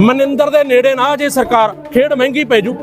ਮਨਿੰਦਰ ਦੇ ਨੇੜੇ ਨਾ ਜੇ ਸਰਕਾਰ ਖੇਡ ਮਹਿੰਗੀ ਪੈ ਜੂ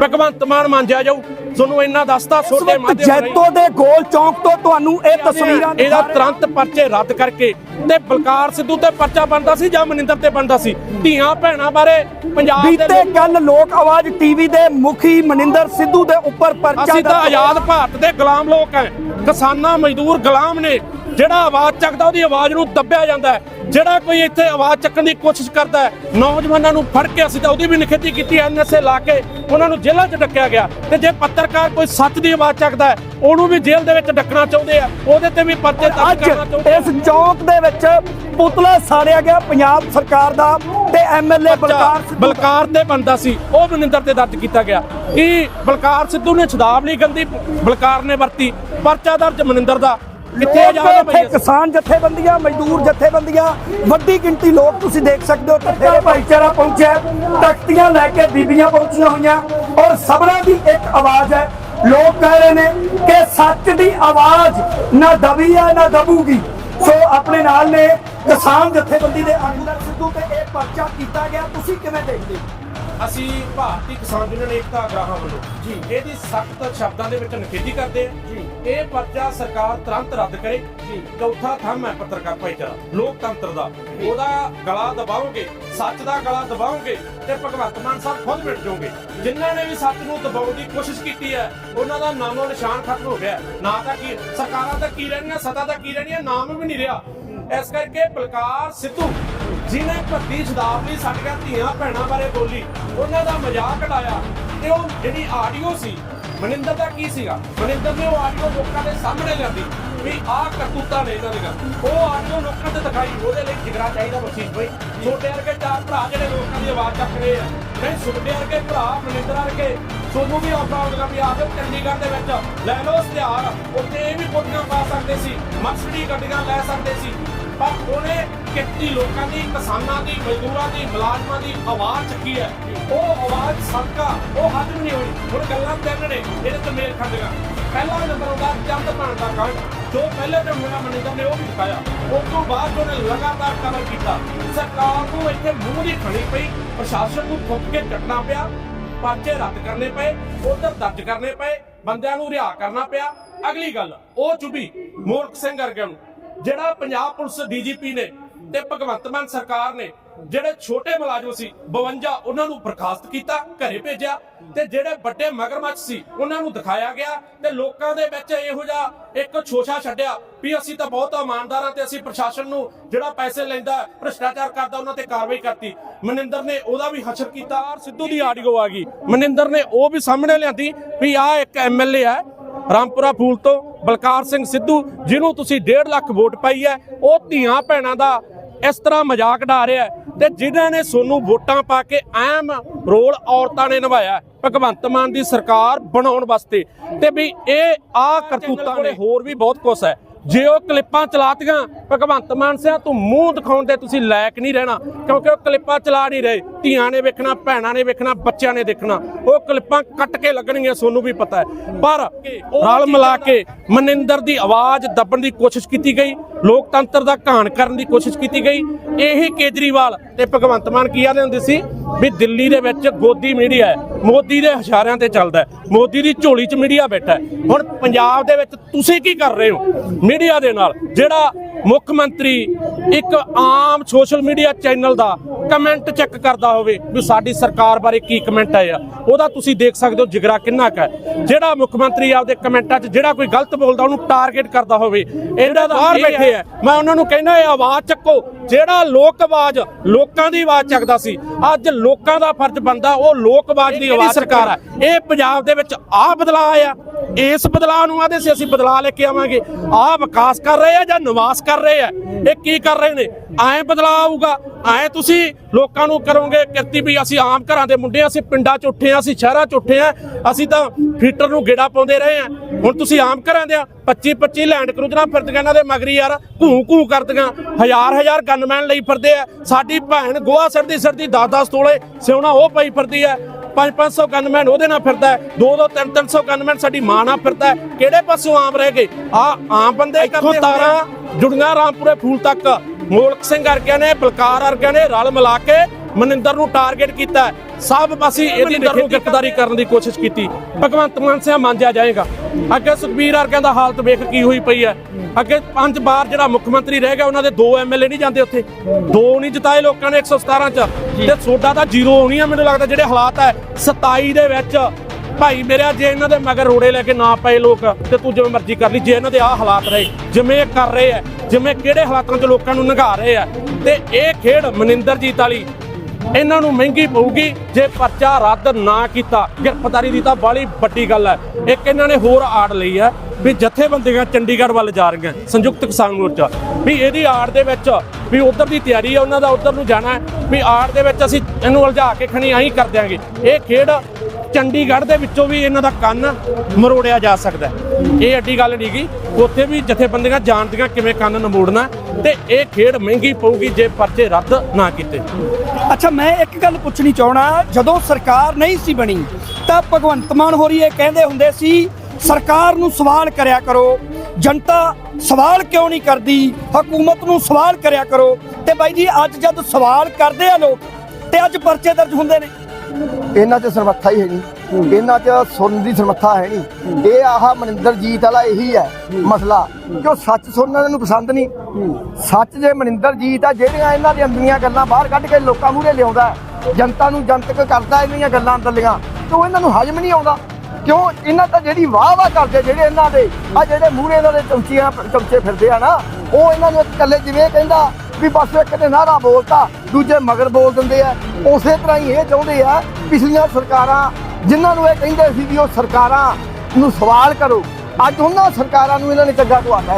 ਭਗਵੰਤ ਮਾਨ ਮੰਨਿਆ ਜਾਊ ਤੁਹਾਨੂੰ ਇੰਨਾ ਦੱਸਤਾ ਛੋਟੇ ਮਾਧਿਅਮ। ਜੈਤੋ ਦੇ ਗੋਲ ਚੌਂਕ ਤੋਂ ਤੁਹਾਨੂੰ ਇਹ ਤਸਵੀਰਾਂ ਇਹਦਾ ਤੁਰੰਤ ਪਰਚੇ ਰੱਦ ਕਰਕੇ ਤੇ ਬਲਕਾਰ ਸਿੱਧੂ ਤੇ ਪਰਚਾ ਬਣਦਾ ਸੀ ਜਾਂ ਮਨਿੰਦਰ ਤੇ ਬਣਦਾ ਸੀ ਧੀਆਂ ਭੈਣਾਂ ਬਾਰੇ ਪੰਜਾਬ ਦੇ ਬੀਤੇ ਕੱਲ ਲੋਕ ਆਵਾਜ਼ ਟੀਵੀ ਦੇ ਮੁਖੀ ਮਨਿੰਦਰ ਸਿੱਧੂ ਦੇ ਉੱਪਰ ਪਰਚਾ ਅਸੀਂ ਤਾਂ। ਆਜ਼ਾਦ ਭਾਰਤ ਦੇ ਗੁਲਾਮ ਲੋਕ ਐ ਕਿਸਾਨਾਂ ਮਜ਼ਦੂਰ ਗੁਲਾਮ ਨੇ ਜਿਹੜਾ ਆਵਾਜ਼ ਚੱਕਦਾ ਉਹਦੀ ਆਵਾਜ਼ ਨੂੰ ਦੱਬਿਆ ਜਾਂਦਾ ਹੈ। ਜਿਹੜਾ ਕੋਈ ਇੱਥੇ ਆਵਾਜ਼ ਚੱਕਣ ਦੀ ਕੋਸ਼ਿਸ਼ ਕਰਦਾ ਹੈ ਨੌਜਵਾਨਾਂ ਨੂੰ ਫੜ ਕੇ ਅਸੀਂ ਤਾਂ ਉਹਦੀ ਵੀ ਨਿਖੇਧੀ ਕੀਤੀ ਐਨਐਸਏ ਲਾ ਕੇ ਉਹਨਾਂ ਨੂੰ ਜੇਲ੍ਹਾਂ 'ਚ ਡੱਕਿਆ ਗਿਆ। ਤੇ ਜੇ ਪੱਤਰਕਾਰ ਕੋਈ ਸੱਚ ਦੀ ਆਵਾਜ਼ ਚੱਕਦਾ ਹੈ ਉਹਨੂੰ ਵੀ ਜੇਲ੍ਹ ਦੇ ਵਿੱਚ ਡੱਕਣਾ ਚਾਹੁੰਦੇ ਆ। ਉਹਦੇ ਤੇ ਵੀ ਪਰਚੇ ਦਰਜ ਕਰਨਾ ਚਾਹੁੰਦੇ ਆ। ਇਸ ਚੌਂਕ ਦੇ ਵਿੱਚ ਪੁਤਲਾ ਸਾੜਿਆ ਗਿਆ ਪੰਜਾਬ ਸਰਕਾਰ ਦਾ ਤੇ ਐਮਐਲਏ ਬਲਕਾਰ ਸਿੱਧੂ। ਬਲਕਾਰ ਤੇ ਬੰਦਾ ਸੀ ਉਹ ਮਨਿੰਦਰ ਤੇ ਦਰਜ ਕੀਤਾ ਗਿਆ। ਕਿ ਬਲਕਾਰ ਸਿੱਧੂ ਨੇ ਸ਼ਦਾਬਲੀ ਗੰਦੀ? ਬਲਕਾਰ ਨੇ ਵਰਤੀ ਪਰਚਾ ਦਰਜ ਮਨਿੰਦਰ ਦਾ। ਕਿੱਥੇ ਇੱਥੇ ਭਾਈ ਕਿਸਾਨ ਜਥੇਬੰਦੀਆਂ ਮਜ਼ਦੂਰ ਜਥੇਬੰਦੀਆਂ ਵੱਡੀ ਗਿਣਤੀ ਲੋਕ ਤੁਸੀਂ ਦੇਖ ਸਕਦੇ ਹੋ ਤੇਰੇ ਭਾਈਚਾਰਾ ਪਹੁੰਚਿਆ ਤਖਤੀਆਂ ਲੈ ਕੇ ਬੀਬੀਆਂ ਪਹੁੰਚੀਆਂ ਹੋਈਆਂ ਔਰ ਸਭਨਾਂ ਦੀ ਇੱਕ ਆਵਾਜ਼ ਹੈ। ਲੋਕ ਕਹਿ ਰਹੇ ਨੇ ਕਿ ਸੱਚ ਦੀ ਆਵਾਜ਼ ਨਾ ਦਬੀ ਹੈ ਨਾ ਦਬੂਗੀ। ਸੋ ਆਪਣੇ ਨਾਲ ਨੇ ਕਿਸਾਨ ਜਥੇਬੰਦੀ ਦੇ ਅਮਰਿੰਦਰ ਸਿੱਧੂ ਤੇ ਇਹ ਪਰਚਾ ਕੀਤਾ ਗਿਆ। ਤੁਸੀਂ ਕਿਵੇਂ ਦੇਖਦੇ ਹੋ? ਅਸੀਂ ਭਾਰਤੀ ਕਿਸਾਨ ਯੂਨੀਅਨ ਏਕਤਾ ਅਗਰਾਹਾਂ ਵੱਲੋਂ ਜੀ। ਇਹਦੀ ਸਖਤ ਸ਼ਬਦਾਂ ਦੇ ਵਿੱਚ ਨਿਖੇਧੀ ਕਰਦੇ ਹਾਂ। ਜੀ। ਇਹ ਪਰਚਾ ਸਰਕਾਰ ਤੁਰੰਤ ਰੱਦ ਕਰੇ। ਜੀ। ਚੌਥਾ ਥੰਮ ਹੈ ਪੱਤਰਕਾਰ ਭਾਈਚਾਰਾ ਲੋਕਤੰਤਰ ਦਾ। ਉਹਦਾ ਗਲਾ ਦਬਾਓਗੇ ਸੱਚ ਦਾ ਗਲਾ ਦਬਾਓਗੇ ਤੇ ਭਗਵੰਤ ਮਾਨ ਸਾਹਿਬ ਖੁਦ ਮਿਟ ਜਾਓਗੇ। ਜਿਨ੍ਹਾਂ ਨੇ ਵੀ ਸੱਚ ਨੂੰ ਦਬਾਉਣ ਦੀ ਕੋਸ਼ਿਸ਼ ਕੀਤੀ ਹੈ ਉਹਨਾਂ ਦਾ ਨਾਮੋ ਨਿਸ਼ਾਨ ਖਤਮ ਹੋ ਗਿਆ ਨਾ ਤਾਂ ਕੀ ਸਰਕਾਰਾਂ ਤਾਂ ਕੀ ਰਹਿਣੀਆਂ ਸਤਾ ਤਾਂ ਕੀ ਰਹਿਣੀਆਂ ਨਾਮ ਵੀ ਨਹੀਂ ਰਿਹਾ। ਇਸ ਕਰਕੇ ਬਲਕਾਰ ਸਿੱਧੂ ਜਿਨੇ ਭੱਤੀ ਸ਼ਦਾਬਲੀ ਸਾਡੀਆਂ ਧੀਆਂ ਭੈਣਾਂ ਬਾਰੇ ਬੋਲੀ, ਉਹਨਾਂ ਦਾ ਮਜ਼ਾਕ ਉਡਾਇਆ ਤੇ ਉਹ ਜਿਹੜੀ ਆਡੀਓ ਸੀ, ਮਨਿੰਦਰ ਦਾ ਕੀ ਸੀਗਾ? ਮਨਿੰਦਰ ਨੇ ਉਹ ਆਡੀਓ ਲੋਕਾਂ ਦੇ ਸਾਹਮਣੇ ਲਿਆਂਦੀ ਵੀ ਆਹ ਕਰਤੂਤਾਂ ਨੇ ਇਹਨਾਂ ਦੀਆਂ। ਉਹ ਆਡੀਓ ਲੋਕਾਂ ਤੇ ਦਿਖਾਈ, ਉਹਦੇ ਲਈ ਜਿਗਰਾ ਚਾਹੀਦਾ ਬਖਸ਼ੀਸ਼ ਭਾਈ ਛੋਟੇ ਵਰਗੇ ਚਾਰ ਭਰਾ ਜਿਹੜੇ ਲੋਕਾਂ ਦੀ ਆਵਾਜ਼ ਚੱਕ ਰਹੇ ਆ। ਨਹੀਂ ਸੁਣਦੇ ਵਰਗੇ ਭਰਾ, ਮਨਿੰਦਰ ਵਰਗੇ ਸੋਨੂੰ ਵੀ ਆਉਂਦਾ ਵੀ ਆਜੋ ਚੰਡੀਗੜ੍ਹ ਦੇ ਵਿੱਚ ਲੈ ਲਓ ਇਸ਼ਤਿਹਾਰ। ਉੱਥੇ ਇਹ ਵੀ ਕੋਟੀਆਂ ਪਾ ਸਕਦੇ ਸੀ ਮਰਸਡੀ ਗੱਡੀਆਂ ਲੈ ਸਕਦੇ ਸੀ। ਪਰ ਉਹਨੇ ਕਿੱਤੀ ਲੋਕਾਂ ਦੀ, ਕਿਸਾਨਾਂ ਦੀ, ਮਜ਼ਦੂਰਾਂ ਦੀ, ਮੁਲਾਜ਼ਮਾਂ ਦੀ ਆਵਾਜ਼ ਚੱਕੀ ਹੈ। ਉਹ ਆਵਾਜ਼ ਸਦਕਾ, ਉਹ ਹੱਦ ਨਹੀਂ ਹੋਈ। ਹੁਣ ਗੱਲਾਂ ਤਿੰਨ ਨੇ ਇਹਦੇ ਤੇ ਮੇਲ ਖੰਡਗਾ ਪਹਿਲਾ ਨੰਬਰ ਆਉਂਦਾ ਚੰਦ ਭਾਣ ਦਾ ਕਾਂਡ ਜੋ ਪਹਿਲੇ ਤੇ ਹੋਇਆ, ਮਨਿੰਦਰ ਨੇ ਉਹ ਵੀ ਦਿਖਾਇਆ। ਉਸ ਤੋਂ ਬਾਅਦ ਉਹਨੇ ਲਗਾਤਾਰ ਕਵਰ ਕੀਤਾ। ਸਰਕਾਰ ਨੂੰ ਇੱਥੇ ਮੂੰਹ ਦੀ ਖਣੀ ਪਈ। ਪ੍ਰਸ਼ਾਸਨ ਨੂੰ ਫੁੱਕ ਕੇ ਕੱਟਣਾ ਪਿਆ। ਪਰਚੇ ਰੱਦ ਕਰਨੇ ਪਏ। ਉਧਰ ਦਰਜ ਕਰਨੇ ਪਏ। ਬੰਦਿਆਂ ਨੂੰ ਰਿਹਾ ਕਰਨਾ ਪਿਆ। ਅਗਲੀ ਗੱਲ, ਉਹ ਚੁਬੀ ਮੂਰਖ ਸਿੰਘ ਵਰਗਿਆਂ ਨੂੰ। ਜਿਹੜਾ ਪੰਜਾਬ ਪੁਲਿਸ ਡੀਜੀਪੀ ਨੇ ਤੇ ਭਗਵੰਤ ਮਾਨ ਸਰਕਾਰ ਨੇ ਜਿਹੜੇ ਛੋਟੇ ਮੁਲਾਜ਼ਮ ਸੀ 52 ਉਹਨਾਂ ਨੂੰ ਬਰਖਾਸਤ ਕੀਤਾ, ਘਰੇ ਭੇਜਿਆ ਤੇ ਜਿਹੜੇ ਵੱਡੇ ਮਗਰਮੱਛ ਸੀ, ਉਹਨਾਂ ਨੂੰ ਦਿਖਾਇਆ ਗਿਆ ਤੇ ਲੋਕਾਂ ਦੇ ਵਿੱਚ ਇਹੋ ਜਿਹਾ ਇੱਕ ਛੋਸ਼ਾ ਛੱਡਿਆ ਵੀ ਅਸੀਂ ਤਾਂ ਬਹੁਤ ਇਮਾਨਦਾਰ ਆ ਤੇ ਅਸੀਂ ਪ੍ਰਸ਼ਾਸਨ ਨੂੰ ਜਿਹੜਾ ਪੈਸੇ ਲੈਂਦਾ, ਭ੍ਰਿਸ਼ਟਾਚਾਰ ਕਰਦਾ, ਉਹਨਾਂ ਤੇ ਕਾਰਵਾਈ ਕਰਤੀ। ਮਨਿੰਦਰ ਨੇ ਉਹਦਾ ਵੀ ਹਸ਼ਰ ਕੀਤਾ ਔਰ ਸਿੱਧੂ ਦੀ ਆਡੀਓ ਆ ਗਈ। ਮਨਿੰਦਰ ਨੇ ਉਹ ਵੀ ਸਾਹਮਣੇ ਲਿਆਂਦੀ ਵੀ ਆਹ ਇੱਕ ਐਮਐਲਏ ਹੈ ਰਾਮਪੁਰਾ ਫੂਲ ਤੋਂ ਬਲਕਾਰ ਸਿੰਘ ਸਿੱਧੂ, ਜਿਹਨੂੰ ਤੁਸੀਂ 1.5 ਲੱਖ ਵੋਟ ਪਾਈ ਹੈ, ਉਹ ਧੀਆਂ ਭੈਣਾਂ ਦਾ ਇਸ ਤਰ੍ਹਾਂ ਮਜ਼ਾਕ ਡਾ ਰਿਹਾ ਹੈ ਤੇ ਜਿਨ੍ਹਾਂ ਨੇ ਸੋਨੂੰ ਵੋਟਾਂ ਪਾ ਕੇ ਅਹਿਮ ਰੋਲ ਔਰਤਾਂ ਨੇ ਨਿਭਾਇਆ ਭਗਵੰਤ ਮਾਨ ਦੀ ਸਰਕਾਰ ਬਣਾਉਣ ਵਾਸਤੇ। ਤੇ ਵੀ ਇਹ ਆ ਕਰਤੂਤਾਂ ਨੇ, ਹੋਰ ਵੀ ਬਹੁਤ ਕੁਝ ਹੈ। ਜੇ ਉਹ ਕਲਿੱਪਾਂ ਚਲਾਤੀਆਂ, ਭਗਵੰਤ ਮਾਨ ਸਿਆ ਤੂੰ ਮੂੰਹ ਦਿਖਾਉਣ ਦੇ ਤੁਸੀਂ ਲਾਇਕ ਨਹੀਂ ਰਹਿਣਾ, ਕਿਉਂਕਿ ਉਹ ਕਲਿੱਪਾਂ ਚਲਾ ਨਹੀਂ ਰਹੇ। ਧੀਆਂ ਨੇ ਵੇਖਣਾ, ਭੈਣਾਂ ਨੇ ਵੇਖਣਾ, ਬੱਚਿਆਂ ਨੇ ਦੇਖਣਾ, ਉਹ ਕਲਿੱਪਾਂ ਕੱਟ ਕੇ ਲੱਗਣਗੀਆਂ, ਸੋਨੂੰ ਵੀ ਪਤਾ ਹੈ। ਪਰ ਰਲ ਮਿਲਾ ਕੇ ਮਨਿੰਦਰ ਦੀ ਆਵਾਜ਼ ਦੱਬਣ ਦੀ ਕੋਸ਼ਿਸ਼ ਕੀਤੀ ਗਈ, ਲੋਕਤੰਤਰ ਦਾ ਘਾਣ ਕਰਨ ਦੀ ਕੋਸ਼ਿਸ਼ ਕੀਤੀ ਗਈ। ਇਹੀ ਕੇਜਰੀਵਾਲ ਤੇ ਭਗਵੰਤ ਮਾਨ ਕੀ ਆਦੇ ਹੁੰਦੇ ਸੀ? ਵੀ ਦਿੱਲੀ ਦੇ ਵਿੱਚ ਗੋਦੀ ਮੀਡੀਆ ਹੈ, ਮੋਦੀ ਦੇ ਇਸ਼ਾਰਿਆਂ ਤੇ ਚੱਲਦਾ ਹੈ, ਮੋਦੀ ਦੀ ਝੋਲੀ 'ਚ ਮੀਡੀਆ ਬੈਠਾ ਹੁਣ ਪੰਜਾਬ ਦੇ ਵਿੱਚ ਤੁਸੀਂ ਕੀ ਕਰ ਰਹੇ ਹੋ? ਮੀਡੀਆ ਦੇ ਨਾਲ ਜਿਹੜਾ ਮੁੱਖ ਮੰਤਰੀ ਇੱਕ ਆਮ ਸੋਸ਼ਲ ਮੀਡੀਆ ਚੈਨਲ ਦਾ ਕਮੈਂਟ ਚੈੱਕ ਕਰਦਾ ਹੋਵੇ ਵੀ ਸਾਡੀ ਸਰਕਾਰ ਬਾਰੇ ਕੀ ਕਮੈਂਟ ਆਏ ਆ। ਉਹਦਾ ਤੁਸੀਂ ਦੇਖ ਸਕਦੇ ਹੋ ਜਿਗਰਾ ਕਿੰਨਾ ਕੁ ਹੈ। ਜਿਹੜਾ ਮੁੱਖ ਮੰਤਰੀ ਆਪਦੇ ਕਮੈਂਟਾਂ 'ਚ ਜਿਹੜਾ ਕੋਈ ਗਲਤ ਬੋਲਦਾ ਉਹਨੂੰ ਟਾਰਗੇਟ ਕਰਦਾ ਹੋਵੇ। ਇਹਨਾਂ ਦਾ ਬਾਹਰ ਬੈਠੇ ਆ। ਮੈਂ ਉਹਨਾਂ ਨੂੰ ਕਹਿੰਦਾ ਇਹ ਆਵਾਜ਼ ਚੱਕੋ। ਜਿਹੜਾ ਲੋਕ ਆਵਾਜ਼ ਲੋਕਾਂ ਦੀ ਆਵਾਜ਼ ਚੱਕਦਾ ਸੀ ਅੱਜ ਲੋਕਾਂ ਦਾ ਫਰਜ਼ ਬਣਦਾ ਉਹ ਲੋਕ ਆਵਾਜ਼ ਦੀ ਆਵਾਜ਼ ਸਰਕਾਰ ਹੈ ਇਹ ਪੰਜਾਬ ਦੇ ਵਿੱਚ ਆਹ ਬਦਲਾਅ ਆਇਆ। ਇਸ ਬਦਲਾਅ ਨੂੰ ਆਦੇ ਸੀ ਅਸੀਂ ਬਦਲਾਅ ਲੈ ਕੇ ਆਵਾਂਗੇ। ਆਹ ਵਿਕਾਸ ਕਰ ਰਹੇ ਆ ਜਾਂ ਨਿਵਾਸ ਕਰ ਰਹੇ ਆ? ਇਹ ਕੀ ਕਰ ਰਹੇ ਨੇ? ਐਂ ਬਦਲਾਅ ਆਊਗਾ। ਐਂ ਤੁਸੀਂ ਲੋਕਾਂ ਨੂੰ ਕਰੋਗੇ ਕਿਰਤੀ ਵੀ ਅਸੀਂ ਆਮ ਘਰਾਂ ਦੇ ਮੁੰਡੇ ਆ, ਅਸੀਂ ਪਿੰਡਾਂ 'ਚ ਉੱਠੇ ਆ ਅਸੀਂ ਸ਼ਹਿਰਾਂ 'ਚ ਉੱਠੇ ਆ ਅਸੀਂ ਤਾਂ ਫੀਟਰ ਨੂੰ ਗੇੜਾ ਪਾਉਂਦੇ ਰਹੇ ਆ ਹੁਣ ਤੁਸੀਂ ਆਮ ਘਰਾਂ ਦੇ ਆ 25 25 ਲੈਂਡ ਕਰੂਜ਼ਰਾਂ ਫਿਰਦੀਆਂ ਇਹਨਾਂ ਦੇ ਮਗਰੀ ਯਾਰ ਘੂ ਘੂ ਕਰਦੀਆਂ। ਹਜ਼ਾਰ ਹਜ਼ਾਰ ਗਨਮੈਨ ਲਈ ਫਿਰਦੇ ਆ। ਸਾਡੀ ਭੈਣ ਗੋਆ ਸੜਦੀ ਸੜਦੀ 10 10 ਤੋਲੇ ਸਿਉਣਾ ਉਹ ਪਈ ਫਿਰਦੀ ਆ। 5-500 ਗਨਮੈਨ ਉਹਦੇ ਨਾਲ ਫਿਰਦਾ ਹੈ। 2-2 3-300 ਗਨਮੈਨ ਸਾਡੀ ਮਾਂ ਨਾਲ ਫਿਰਦਾ ਹੈ। ਕਿਹੜੇ ਪਾਸੋਂ ਆਮ ਰਹਿ ਗਏ? ਆ ਆਮ ਬੰਦੇ ਕਰਦੇ ਤਾਰਾਂ ਜੁੜੀਆਂ ਰਾਮਪੁਰੇ ਫੂਲ ਤੱਕ। ਮੋਲਕ ਸਿੰਘ ਵਰਗਿਆਂ ਨੇ ਬਲਕਾਰ ਵਰਗਿਆਂ ਨੇ ਰਲ ਮਿਲਾ ਕੇ ਮਨਿੰਦਰ ਨੂੰ ਟਾਰਗੇਟ ਕੀਤਾ। ਸਭ ਪਾਸੇ ਇਹਦੀ ਨੂੰ ਗ੍ਰਿਫਤਾਰੀ ਕਰਨ ਦੀ ਕੋਸ਼ਿਸ਼ ਕੀਤੀ। ਭਗਵੰਤ ਮਾਨ ਸਿਆ ਮੰਨਿਆ ਜਾਏਗਾ। ਅੱਗੇ ਸੁਖਬੀਰ ਵਰਗਿਆਂ ਦਾ ਹਾਲਤ ਵੇਖ ਕੀ ਹੋਈ ਪਈ ਹੈ। ਅੱਗੇ ਪੰਜ ਵਾਰ ਜਿਹੜਾ ਮੁੱਖ ਮੰਤਰੀ ਰਹਿ ਗਿਆ ਉਹਨਾਂ ਦੇ ਦੋ ਐਮਐਲਏ ਨਹੀਂ ਜਾਂਦੇ ਉੱਥੇ। ਦੋ ਨਹੀਂ ਜਿਤਾਏ ਲੋਕਾਂ ਨੇ 117 ਚ। ਤੇ ਸੋਡਾ ਤਾਂ ਜ਼ੀਰੋ ਹੋਣੀ ਆ ਮੈਨੂੰ ਲੱਗਦਾ ਜਿਹੜੇ ਹਾਲਾਤ ਹੈ। 27 ਦੇ ਵਿੱਚ ਭਾਈ ਮੇਰਾ ਜੇ ਇਹਨਾਂ ਦੇ ਮਗਰ ਰੋੜੇ ਲੈ ਕੇ ਨਾ ਪਏ ਲੋਕ ਤੇ ਤੂੰ ਜਿਵੇਂ ਮਰਜ਼ੀ ਕਰ ਲਈ ਜੇ ਇਹਨਾਂ ਦੇ ਆਹ ਹਾਲਾਤ ਰਹੇ ਜਿਵੇਂ ਇਹ ਕਰ ਰਹੇ ਆ ਜਿਵੇਂ ਕਿਹੜੇ ਹਾਲਾਤਾਂ 'ਚ ਲੋਕਾਂ ਨੂੰ ਨਗਾ ਰਹੇ ਆ ਤੇ ਇਹ ਖੇਡ ਮਨਿੰਦਰਜੀਤ ਵਾਲੀ ਇਹਨਾਂ ਨੂੰ ਮਹਿੰਗੀ ਪਊਗੀ, ਜੇ ਪਰਚਾ ਰੱਦ ਨਾ ਕੀਤਾ। ਗ੍ਰਿਫਤਾਰੀ ਦੀ ਤਾਂ ਬਾਲੀ ਵੱਡੀ ਗੱਲ ਹੈ। ਇੱਕ ਇਹਨਾਂ ਨੇ ਹੋਰ ਆੜ ਲਈ ਹੈ ਵੀ ਜਥੇਬੰਦੀਆਂ ਚੰਡੀਗੜ੍ਹ ਵੱਲ ਜਾ ਰਹੀਆਂ, ਸੰਯੁਕਤ ਕਿਸਾਨ ਮੋਰਚਾ। ਵੀ ਇਹਦੀ ਆੜ ਦੇ ਵਿੱਚ ਵੀ ਉਧਰ ਦੀ ਤਿਆਰੀ ਹੈ, ਉਹਨਾਂ ਦਾ ਉਧਰ ਨੂੰ ਜਾਣਾ ਵੀ ਆੜ ਦੇ ਵਿੱਚ ਅਸੀਂ ਇਹਨੂੰ ਉਲਝਾ ਕੇ ਖਣੀ ਆਈ ਕਰ ਦਿਆਂਗੇ। ਇਹ ਖੇਡ ਚੰਡੀਗੜ੍ਹ ਦੇ ਵਿੱਚੋਂ ਵੀ ਇਹਨਾਂ ਦਾ ਕੰਨ ਮਰੋੜਿਆ ਜਾ ਸਕਦਾ ਇਹ ਐਡੀ ਗੱਲ ਨਹੀਂ ਗੀ। ਉੱਥੇ ਵੀ ਜਥੇਬੰਦੀਆਂ ਜਾਣਦੀਆਂ ਕਿਵੇਂ ਕੰਨ ਨਮੋੜਨਾ ਤੇ ਇਹ ਖੇਡ ਮਹਿੰਗੀ ਪਊਗੀ ਜੇ ਪਰਚੇ ਰੱਦ ਨਾ ਕੀਤੇ। ਅੱਛਾ, ਮੈਂ ਇੱਕ ਗੱਲ ਪੁੱਛਣੀ ਚਾਹਣਾ ਜਦੋਂ ਸਰਕਾਰ ਨਹੀਂ ਸੀ ਬਣੀ, ਤਾਂ ਭਗਵੰਤ ਮਾਨ ਹੋਰੀ ਇਹ ਕਹਿੰਦੇ ਹੁੰਦੇ ਸੀ, ਸਰਕਾਰ ਨੂੰ ਸਵਾਲ ਕਰਿਆ ਕਰੋ, ਜਨਤਾ ਸਵਾਲ ਕਿਉਂ ਨਹੀਂ ਕਰਦੀ? ਹਕੂਮਤ ਨੂੰ ਸਵਾਲ ਕਰਿਆ ਕਰੋ। ਤੇ ਬਾਈ ਜੀ, ਅੱਜ ਜਦ ਸਵਾਲ ਕਰਦੇ ਆ ਲੋਕ, ਤੇ ਅੱਜ ਪਰਚੇ ਦਰਜ ਹੁੰਦੇ ਨੇ। ਇਹਨਾਂ 'ਚ ਸਰਮੱਥਾ ਹੀ ਹੈ ਨਹੀਂ ਇਹਨਾਂ 'ਚ ਸੁਣਨ ਦੀ ਸਰਮੱਥਾ ਹੈ ਨਹੀਂ। ਇਹ ਆਹ ਮਨਿੰਦਰਜੀਤ ਵਾਲਾ ਇਹੀ ਹੈ ਮਸਲਾ। ਕਿ ਉਹ ਸੱਚ ਸੁਣਨਾ ਇਹਨਾਂ ਨੂੰ ਪਸੰਦ ਨਹੀਂ? ਸੱਚ ਜੇ ਮਨਿੰਦਰਜੀਤ ਆ, ਜਿਹੜੀਆਂ ਇਹਨਾਂ ਦੀਆਂ ਅੰਦਰੀਆਂ ਗੱਲਾਂ ਬਾਹਰ ਕੱਢ ਕੇ ਲੋਕਾਂ ਮੂਹਰੇ ਲਿਆਉਂਦਾ ਜਨਤਾ ਨੂੰ ਜਨਤਕ ਕਰਦਾ ਇਹਨਾਂ ਗੱਲਾਂ ਅੰਦਰਲੀਆਂ ਤੇ ਉਹ ਇਹਨਾਂ ਨੂੰ ਹਜਮ ਨਹੀਂ ਆਉਂਦਾ। ਕਿਉਂ? ਇਹਨਾਂ ਤਾਂ ਜਿਹੜੀ ਵਾਹ ਵਾਹ ਕਰਦੇ ਜਿਹੜੇ ਇਹਨਾਂ ਦੇ, ਆ ਜਿਹੜੇ ਮੂਹਰੇ ਇਹਨਾਂ ਦੇ ਚਮਚੀਆਂ, ਚਮਚੇ ਫਿਰਦੇ ਆ ਨਾ, ਉਹ ਇਹਨਾਂ ਨੂੰ ਇਕੱਲੇ ਜਿਵੇਂ ਕਹਿੰਦਾ ਵੀ ਬਸ ਇੱਕ ਨੇ ਨਾਰਾ ਬੋਲਤਾ ਦੂਜੇ ਮਗਰ ਬੋਲ ਦਿੰਦੇ ਆ। ਉਸੇ ਤਰ੍ਹਾਂ ਹੀ ਇਹ ਚਾਹੁੰਦੇ ਆ ਪਿਛਲੀਆਂ ਸਰਕਾਰਾਂ ਜਿਨ੍ਹਾਂ ਨੂੰ ਇਹ ਕਹਿੰਦੇ ਸੀ ਵੀ ਉਹ ਸਰਕਾਰਾਂ ਨੂੰ ਸਵਾਲ ਕਰੋ ਅੱਜ ਉਹਨਾਂ ਸਰਕਾਰਾਂ ਨੂੰ ਇਹਨਾਂ ਨੇ ਚੰਗਾ ਭਗਵੰਤ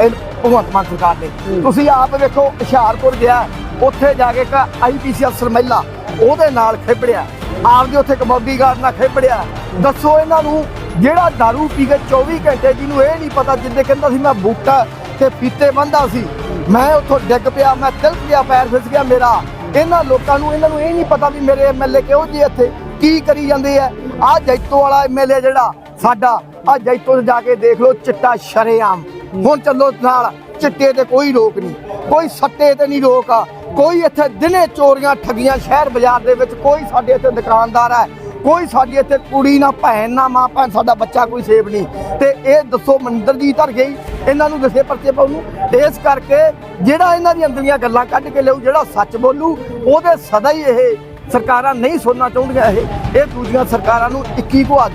ਇਹ ਭਗਵੰਤ ਮਾਨ ਸਰਕਾਰ ਨੇ। ਤੁਸੀਂ ਆਪ ਵੇਖੋ ਹੁਸ਼ਿਆਰਪੁਰ ਗਿਆ ਉੱਥੇ ਜਾ ਕੇ ਇੱਕ ਆਈਪੀਸੀ ਅਫਸਰ ਮਹਿਲਾ ਉਹਦੇ ਨਾਲ ਖੇਪੜਿਆ। ਆਪਦੇ ਉੱਥੇ ਕਮੌਡੀ ਗਾਰਡ ਨਾਲ ਖੇਪੜਿਆ। ਦੱਸੋ ਇਹਨਾਂ ਨੂੰ ਜਿਹੜਾ दारू ਪੀ ਕੇ 24 ਘੰਟੇ ਜਿਹਨੂੰ ਇਹ ਨਹੀਂ ਪਤਾ ਜਿੱਦੇ ਕਹਿੰਦਾ ਸੀ ਮੈਂ ਬੂਟਾ ਤੇ ਫੀਤੇ ਬੰਦਾ ਸੀ। ਮੈਂ ਉੱਥੋਂ ਡਿੱਗ ਪਿਆ, ਮੈਂ ਤਿਲਕ ਗਿਆ ਪੈਰ ਫਿਸ ਗਿਆ ਮੇਰਾ। ਇਹਨਾਂ ਲੋਕਾਂ ਨੂੰ, ਇਹਨਾਂ ਨੂੰ ਇਹ ਨਹੀਂ ਪਤਾ ਵੀ ਮੇਰੇ ਐਮਐਲਏ ਕਿਹੋ ਜਿਹੇ ਇੱਥੇ, ਕੀ ਕਰੀ ਜਾਂਦੇ ਆ ਆ ਜੈਤੋ ਵਾਲਾ ਐਮਐਲਏ ਜਿਹੜਾ ਸਾਡਾ, ਆ ਜੈਤੋ 'ਚ ਜਾ ਕੇ ਦੇਖ ਲਓ ਚਿੱਟਾ ਸ਼ਰੇਆਮ। ਹੁਣ ਚੱਲੋ ਨਾਲ, ਚਿੱਟੇ ਤੇ ਕੋਈ ਰੋਕ ਨਹੀਂ, ਕੋਈ ਸੱਟੇ ਤੇ ਨਹੀਂ ਰੋਕ ਆ। ਕੋਈ ਇੱਥੇ ਦਿਨੇ ਚੋਰੀਆਂ ਠੱਗੀਆਂ ਸ਼ਹਿਰ ਬਾਜ਼ਾਰ ਦੇ ਵਿੱਚ, ਕੋਈ ਸਾਡੇ ਇੱਥੇ ਦੁਕਾਨਦਾਰ ਹੈ। ਕੋਈ ਸਾਡੀ ਇੱਥੇ ਕੁੜੀ ਨਾ ਭੈਣ ਨਾ ਮਾਂ ਭੈਣ, ਸਾਡਾ ਬੱਚਾ ਕੋਈ ਸੇਫ ਨਹੀਂ। ਤੇ ਇਹ ਦੱਸੋ ਮੰਦਰ ਜੀ ਧਰ ਗਈ, ਇਹਨਾਂ ਨੂੰ ਦੱਸੇ ਪਰਚੇ ਪਾਉ ਨੂੰ। ਇਸ ਕਰਕੇ ਜਿਹੜਾ ਇਹਨਾਂ ਦੀਆਂ ਅੰਦਰੀਆਂ ਗੱਲਾਂ ਕੱਢ ਕੇ ਲਿਆਊ, ਜਿਹੜਾ ਸੱਚ ਬੋਲੂ, ਉਹਦੇ ਸਦਾ ਹੀ ਇਹ ਸਰਕਾਰਾਂ ਨਹੀਂ ਸੁਣਨਾ ਚਾਹੁੰਦੀਆਂ ਇਹ। ਇਹ ਦੂਜੀਆਂ ਸਰਕਾਰਾਂ ਨੂੰ 21 ਕੋ ਆ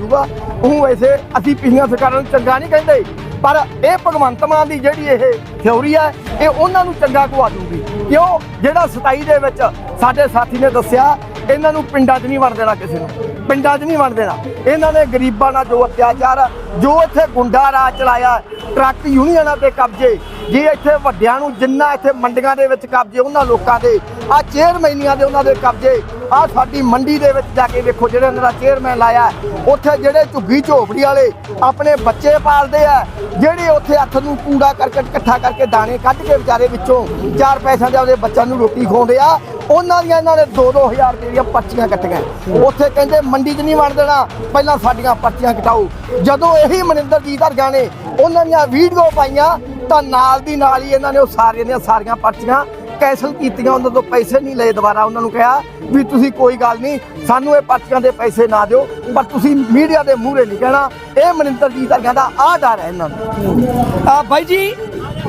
ਉਹ ਵੈਸੇ ਅਸੀਂ ਪਿਛਲੀਆਂ ਸਰਕਾਰਾਂ ਨੂੰ ਚੰਗਾ ਨਹੀਂ ਕਹਿੰਦੇ, ਪਰ ਇਹ ਭਗਵੰਤ ਮਾਨ ਦੀ ਜਿਹੜੀ ਇਹ ਥਿਉਰੀ ਹੈ ਇਹ ਉਹਨਾਂ ਨੂੰ ਚੰਗਾ ਕੋ ਦੂਗੀ। ਕਿਉਂ? ਜਿਹੜਾ 27 ਦੇ ਵਿੱਚ ਸਾਡੇ ਸਾਥੀ ਨੇ ਦੱਸਿਆ, ਇਹਨਾਂ ਨੂੰ ਪਿੰਡਾਂ 'ਚ ਨਹੀਂ ਵੜ ਦੇਣਾ ਕਿਸੇ ਨੂੰ। ਪਿੰਡਾਂ 'ਚ ਨਹੀਂ ਵੰਡ ਦੇਣਾ ਇਹਨਾਂ ਨੇ ਗਰੀਬਾਂ ਨਾਲ ਜੋ ਅਤਿਆਚਾਰ ਜੋ ਇੱਥੇ ਗੁੰਡਾ ਰਾਜ ਚਲਾਇਆ ਟਰੱਕ ਯੂਨੀਅਨਾਂ ਤੇ ਕਬਜ਼ੇ, ਜੀ ਇੱਥੇ ਵੱਡਿਆਂ ਨੂੰ ਜਿੰਨਾ ਇੱਥੇ ਮੰਡੀਆਂ ਦੇ ਵਿੱਚ ਕਬਜ਼ੇ, ਉਹਨਾਂ ਲੋਕਾਂ ਦੇ ਆ ਚੇਅਰਮੈਨੀਆਂ ਦੇ ਉਹਨਾਂ ਦੇ ਕਬਜ਼ੇ ਆ ਸਾਡੀ ਮੰਡੀ ਦੇ ਵਿੱਚ ਜਾ ਕੇ ਵੇਖੋ ਜਿਹੜੇ ਉਹਨਾਂ ਦਾ ਚੇਅਰਮੈਨ ਲਾਇਆ ਉੱਥੇ ਜਿਹੜੇ ਝੁੱਗੀ ਝੋਪੜੀ ਵਾਲੇ ਆਪਣੇ ਬੱਚੇ ਪਾਲਦੇ ਆ, ਜਿਹੜੇ ਉੱਥੇ ਹੱਥ ਨੂੰ ਕੂੜਾ ਕਰਕੇ ਇਕੱਠਾ ਕਰਕੇ ਦਾਣੇ ਕੱਢ ਕੇ ਵਿਚਾਰੇ ਵਿੱਚੋਂ ਚਾਰ ਪੈਸਿਆਂ ਦੇ ਆਪਦੇ ਬੱਚਿਆਂ ਨੂੰ ਰੋਟੀ ਖਵਾਉਂਦੇ ਆ, ਉਹਨਾਂ ਦੀਆਂ ਇਹਨਾਂ ਨੇ 2-2000 ਰੁਪਏ ਦੀਆਂ ਪਰਚੀਆਂ ਕੱਟੀਆਂ। ਉੱਥੇ ਕਹਿੰਦੇ ਮੰਡੀ 'ਚ ਨਹੀਂ ਵੜ ਦੇਣਾ, ਪਹਿਲਾਂ ਸਾਡੀਆਂ ਪਰਚੀਆਂ ਕਟਾਓ। ਜਦੋਂ ਇਹੀ ਮਨਿੰਦਰ ਜੀ ਹਰਗਾ ਨੇ ਉਹਨਾਂ ਦੀਆਂ ਵੀਡੀਓ ਪਾਈਆਂ ਤਾਂ ਨਾਲ ਦੀ ਨਾਲ ਹੀ ਇਹਨਾਂ ਨੇ ਉਹ ਸਾਰੀਆਂ ਦੀਆਂ ਸਾਰੀਆਂ ਪਰਚੀਆਂ ਕੈਂਸਲ ਕੀਤੀਆਂ ਉਹਨਾਂ ਤੋਂ ਪੈਸੇ ਨਹੀਂ ਲਏ ਦੁਬਾਰਾ ਉਹਨਾਂ ਨੂੰ ਕਿਹਾ ਵੀ ਤੁਸੀਂ ਕੋਈ ਗੱਲ ਨਹੀਂ ਸਾਨੂੰ ਇਹ ਪਰਚੀਆਂ ਦੇ ਪੈਸੇ ਨਾ ਦਿਓ ਪਰ ਤੁਸੀਂ ਮੀਡੀਆ ਦੇ ਮੂਹਰੇ ਨਹੀਂ ਕਹਿਣਾ। ਇਹ ਮਨਿੰਦਰਜੀਤ ਹਰਗਾ ਦਾ ਆਹ ਡਰ ਹੈ ਇਹਨਾਂ ਨੂੰ। ਆ ਬਾਈ ਜੀ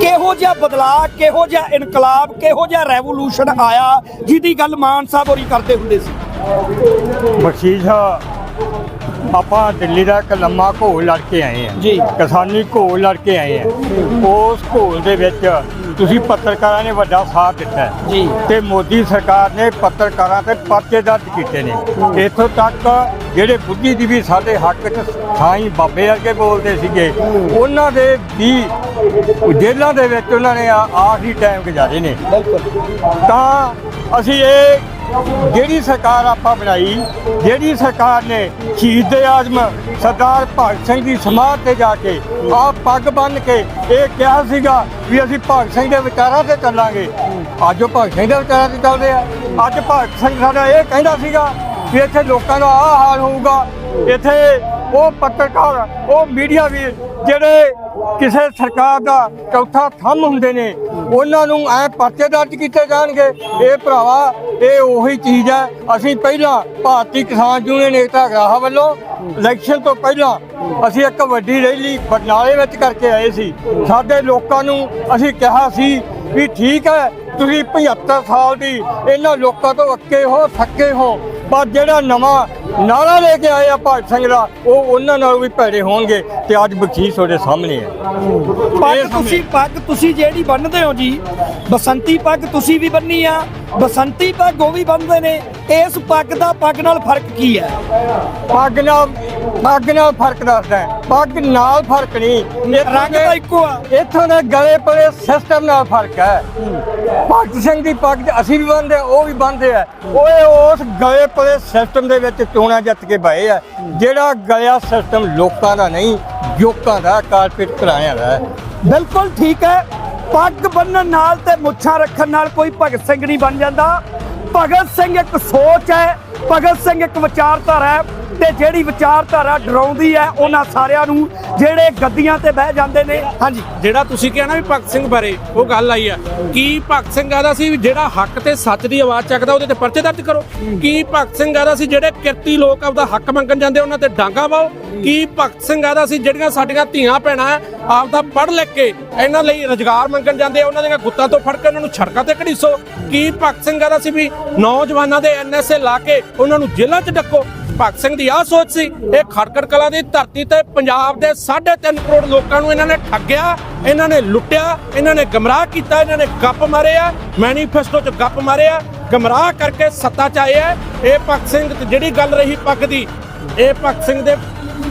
ਕਿਹੋ ਜਿਹਾ ਬਦਲਾਅ ਕਿਹੋ ਜਿਹਾ ਇਨਕਲਾਬ ਕਿਹੋ ਜਿਹਾ ਰੈਵੋਲੂਸ਼ਨ ਆਇਆ ਜਿਹਦੀ ਗੱਲ ਮਾਨ ਸਾਹਿਬ ਹੋਰੀ ਕਰਦੇ ਹੁੰਦੇ ਸੀ? ਬਖਸ਼ੀਸ਼ ਆਪਾਂ ਦਿੱਲੀ ਦਾ ਇੱਕ ਲੰਮਾ ਘੋਲ ਲੜ ਕੇ ਆਏ ਆ ਜੀ। ਕਿਸਾਨੀ ਘੋਲ ਲੜ ਕੇ ਆਏ ਆ ਉਸ ਘੋਲ ਦੇ ਵਿੱਚ ਤੁਸੀਂ ਪੱਤਰਕਾਰਾਂ ਨੇ ਵੱਡਾ ਸਾਥ ਦਿੱਤਾ ਜੀ। ਤੇ ਮੋਦੀ ਸਰਕਾਰ ਨੇ ਪੱਤਰਕਾਰਾਂ ਤੇ ਪਰਚੇ ਦਰਜ ਕੀਤੇ ਨੇ। ਇੱਥੋਂ ਤੱਕ ਜਿਹੜੇ ਬੁੱਧੀਜੀਵੀ ਸਾਡੇ ਹੱਕ 'ਚ ਸਾਈਂ ਬਾਬੇ ਵਰਗੇ ਬੋਲਦੇ ਸੀਗੇ, ਉਹਨਾਂ ਦੇ ਵੀ ਜੇਲ੍ਹਾਂ ਦੇ ਵਿੱਚ ਉਹਨਾਂ ਨੇ ਆਖਰੀ ਟਾਈਮ ਗੁਜ਼ਾਰੇ ਨੇ। ਤਾਂ ਅਸੀਂ ਇਹ ਜਿਹੜੀ ਸਰਕਾਰ ਆਪਾਂ ਬਣਾਈ, ਜਿਹੜੀ ਸਰਕਾਰ ਨੇ ਸ਼ਹੀਦ ਦੇ ਆਜ਼ਮ ਸਰਦਾਰ ਭਗਤ ਸਿੰਘ ਦੀ ਸਮਾਧ ਤੇ ਜਾ ਕੇ ਆਪ ਪੱਗ ਬੰਨ ਕੇ ਇਹ ਕਿਹਾ ਸੀਗਾ ਵੀ ਅਸੀਂ ਭਗਤ ਸਿੰਘ ਦੇ ਵਿਚਾਰਾਂ ਤੇ ਚੱਲਾਂਗੇ। ਅੱਜ ਉਹ ਭਗਤ ਸਿੰਘ ਦੇ ਵਿਚਾਰਾਂ ਤੇ ਚੱਲਦੇ ਆ। ਅੱਜ ਭਗਤ ਸਿੰਘ ਸਾਡਾ ਇਹ ਕਹਿੰਦਾ ਸੀਗਾ ਵੀ ਇੱਥੇ ਲੋਕਾਂ ਦਾ ਆਹ ਹਾਲ ਹੋਊਗਾ। ਇੱਥੇ ਉਹ ਪੱਤਰਕਾਰ, ਉਹ ਮੀਡੀਆ ਵੀ ਜਿਹੜੇ ਕਿਸੇ ਸਰਕਾਰ ਦਾ ਚੌਥਾ ਥੰਮ ਹੁੰਦੇ ਨੇ, ਉਹਨਾਂ ਨੂੰ ਐ ਪਰਚੇ ਦਰਜ ਕੀਤੇ ਜਾਣਗੇ। ਇਹ ਭਰਾਵਾ, ਇਹ ਉਹੀ ਚੀਜ਼ ਹੈ। ਅਸੀਂ ਪਹਿਲਾਂ ਭਾਰਤੀ ਕਿਸਾਨ ਯੂਨੀਅਨ ਏਕਤਾ ਗਰਾਹਾ ਵੱਲੋਂ ਇਲੈਕਸ਼ਨ ਤੋਂ ਪਹਿਲਾਂ ਅਸੀਂ ਇੱਕ ਵੱਡੀ ਰੈਲੀ ਬਰਨਾਲੇ ਵਿੱਚ ਕਰਕੇ ਆਏ ਸੀ। ਸਾਡੇ ਲੋਕਾਂ ਨੂੰ ਅਸੀਂ ਕਿਹਾ ਸੀ ਵੀ ਠੀਕ ਹੈ, ਤੁਸੀਂ 75 ਸਾਲ ਦੀ ਇਹਨਾਂ ਲੋਕਾਂ ਤੋਂ ਅੱਕੇ ਹੋ, ਥੱਕੇ ਹੋ। ਪਰ ਜਿਹੜਾ ਨਵਾਂ ਨਾਰਾ ਲੈ ਕੇ ਆਏ ਆ ਭਗਤ ਸਿੰਘ ਦਾ। ਉਹ ਉਹਨਾਂ ਨਾਲ ਵੀ ਭੈੜੇ ਹੋਣਗੇ ਤੇ ਅੱਜ ਬਖਸ਼ੀਸ਼ ਤੁਹਾਡੇ ਸਾਹਮਣੇ ਹੈ। ਪੱਗ ਤੁਸੀਂ ਪੱਗ ਤੁਸੀਂ ਜਿਹੜੀ ਬੰਨਦੇ ਹੋ ਜੀ ਬਸੰਤੀ ਪੱਗ ਤੁਸੀਂ ਵੀ ਬੰਨੀ ਆ ਬਸੰਤੀ ਪੱਗ ਉਹ ਵੀ ਬੰਨਦੇ ਨੇ। ਇਸ ਪੱਗ ਦਾ ਪੱਗ ਨਾਲ ਫ਼ਰਕ ਕੀ ਹੈ? ਪੱਗ ਨਾਲ ਪੱਗ ਨਾਲ ਫ਼ਰਕ ਦੱਸਦਾ। ਪੱਗ ਨਾਲ ਫ਼ਰਕ ਨਹੀਂ। ਰੰਗ ਦੇ- ਤਾਂ ਇੱਕੋ ਆ। ਇੱਥੋਂ ਦੇ ਗਲੇ ਪਰੇ ਸਿਸਟਮ ਨਾਲ ਫ਼ਰਕ ਹੈ। ਭਗਤ ਸਿੰਘ ਦੀ ਪੱਗ ਅਸੀਂ ਵੀ ਬੰਨਦੇ ਆ, ਉਹ ਵੀ ਬੰਨਦੇ ਆ। ਓਏ ਉਸ ਗਲੇ ਪਰੇ ਸਿਸਟਮ ਦੇ ਵਿੱਚ ਚੋਣਾਂ ਜਿੱਤ ਕੇ ਬਏ ਆ। ਜਿਹੜਾ ਗਿਆ ਸਿਸਟਮ ਲੋਕਾਂ ਦਾ ਨਹੀਂ ਜੋਕਾਂ ਦਾ ਕਾਰਪੇਟ ਕਰਾਇਆ ਦਾ। ਬਿਲਕੁਲ ਠੀਕ ਹੈ। ਪੱਗ ਬੰਨਣ ਨਾਲ ਤੇ ਮੁੱਛਾਂ ਰੱਖਣ ਨਾਲ ਕੋਈ ਭਗਤ ਸਿੰਘ ਨਹੀਂ ਬਣ ਜਾਂਦਾ। ਭਗਤ ਸਿੰਘ ਇੱਕ ਸੋਚ ਹੈ। ਭਗਤ ਸਿੰਘ ਇੱਕ ਵਿਚਾਰਧਾਰਾ ਹੈ ਤੇ ਜਿਹੜੀ ਵਿਚਾਰਧਾਰਾ ਡਰਾਉਂਦੀ ਹੈ ਉਹਨਾਂ ਸਾਰਿਆਂ ਨੂੰ, ਜਿਹੜੇ ਗੱਦੀਆਂ ਤੇ ਬਹਿ ਜਾਂਦੇ ਨੇ। ਹਾਂਜੀ। ਜਿਹੜਾ ਤੁਸੀਂ ਕਿਹਾ ਨਾ ਵੀ ਭਗਤ ਸਿੰਘ ਬਾਰੇ, ਉਹ ਗੱਲ ਆਈ ਆ। ਕੀ ਭਗਤ ਸਿੰਘ ਆਦਾ ਸੀ ਜਿਹੜਾ ਹੱਕ ਤੇ ਸੱਚ ਦੀ ਆਵਾਜ਼ ਚੱਕਦਾ, ਉਹਦੇ ਤੇ ਪਰਚੇ ਦਰਜ ਕਰੋ? ਕੀ ਭਗਤ ਸਿੰਘ ਆਦਾ ਸੀ ਜਿਹੜੇ ਕਿਰਤੀ ਲੋਕ ਆਪਦਾ ਹੱਕ ਮੰਗਣ ਜਾਂਦੇ, ਉਹਨਾਂ ਤੇ ਡਾਂਗਾ ਪਾਓ ਕੀ ਭਗਤ ਸਿੰਘ ਆਦਾ ਸੀ ਜਿਹੜੀਆਂ ਸਾਡੀਆਂ ਧੀਆਂ ਭੈਣਾਂ ਆਪਦਾ ਪੜ੍ਹ ਲਿਖ ਕੇ ਇਹਨਾਂ ਲਈ ਰੁਜ਼ਗਾਰ ਮੰਗਣ ਜਾਂਦੇ, ਉਹਨਾਂ ਦੀਆਂ ਗੁੱਤਾਂ ਤੋਂ ਫੜ ਕੇ ਉਹਨਾਂ ਨੂੰ ਸੜਕਾਂ ਤੇ ਘੜੀਸੋ? ਕੀ ਭਗਤ ਸਿੰਘ ਆਦਾ ਸੀ ਵੀ ਨੌਜਵਾਨਾਂ ਦੇ ਐਨਐਸਏ ਲਾ ਕੇ ਉਹਨਾਂ ਨੂੰ ਜੇਲ੍ਹਾਂ 'ਚ ਡੱਕੋ। ਭਗਤ ਸਿੰਘ ਦੀ ਆਹ ਸੋਚ ਸੀ, ਇਹ ਖੜਕੜ ਕਲਾ ਦੀ ਧਰਤੀ ਤੇ ਪੰਜਾਬ ਦੇ 3.5 ਕਰੋੜ ਲੋਕਾਂ ਨੂੰ ਇਹਨਾਂ ਨੇ ਠੱਗਿਆ, ਇਹਨਾਂ ਨੇ ਲੁੱਟਿਆ, ਇਹਨਾਂ ਨੇ ਗਮਰਾਹ ਕੀਤਾ, ਇਹਨਾਂ ਨੇ ਗੱਪ ਮਾਰੇ ਆ, ਮੈਨੀਫੈਸਟੋ 'ਚ ਗੱਪ ਮਾਰੇ ਆ, ਗਮਰਾਹ ਕਰਕੇ ਸੱਤਾ 'ਚ ਆਏ ਆ। ਇਹ ਭਗਤ ਸਿੰਘ ਜਿਹੜੀ ਗੱਲ ਰਹੀ ਪੱਗ ਦੀ, ਇਹ ਭਗਤ ਸਿੰਘ ਦੇ